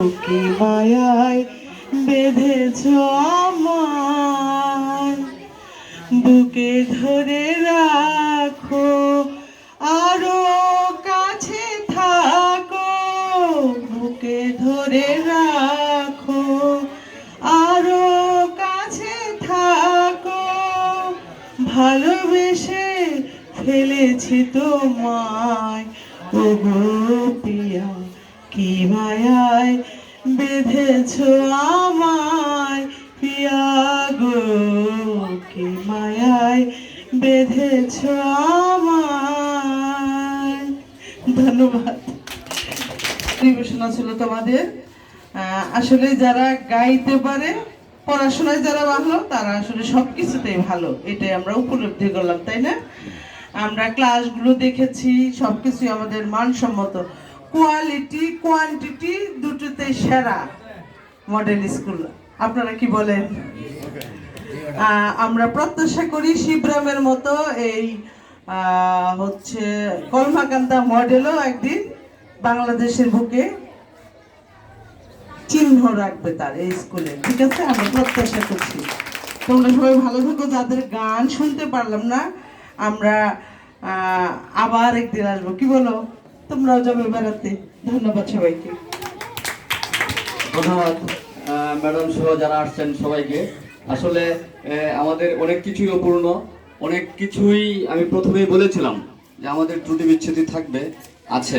কি মায়ায় বেঁধেছ আমায়? বুকে ধরে রাখো, আরও কাছে থাকো। বুকে ধরে রাখো, আরও কাছে থাকো। ভালোবেসে ফেলেছি তোমায় ও গো পিয়া কি মায়ায় বেঁধেছ আমায়। পিয়া গো, কি মায়ায় বেঁধেছ আমায়। ধন্যবাদ। পরিবেশনা ছিল তোমাদের। আসলে যারা গাইতে পারে, পড়াশোনায় যারা ভালো, তারা আসলে সব কিছুতেই ভালো। এটাই আমরা উপলব্ধি করলাম, তাই না? আমরা ক্লাসগুলো দেখেছি, সবকিছুই আমাদের মানসম্মত। কোয়ালিটি কোয়ান্টিটি দুটোতে সেরা মডেল স্কুল আপনারা কি বলেন? আমরা প্রত্যাশা করি শিবরামের মতো এই হচ্ছে কলমাকান্দা মডেলও একদিন বাংলাদেশের বুকে চিহ্ন রাখবে তার এই স্কুলে ঠিক আছে? আমরা প্রত্যাশা করছি। তোমরা সবাই ভালো থাকো, যাদের গান শুনতে পারলাম না, আমরা আবার একদিন আসব। কি বলো? তোমরাও যাবে বেড়াতে। ধন্যবাদ সবাইকে। ধন্যবাদ ম্যাডাম সহ যারা আসছেন সবাইকে। আসলে আমাদের অনেক কিছুই অপূর্ণ। অনেক কিছুই আমি প্রথমেই বলেছিলাম যে আমাদের ত্রুটি বিচ্ছেদি থাকবে, আছে।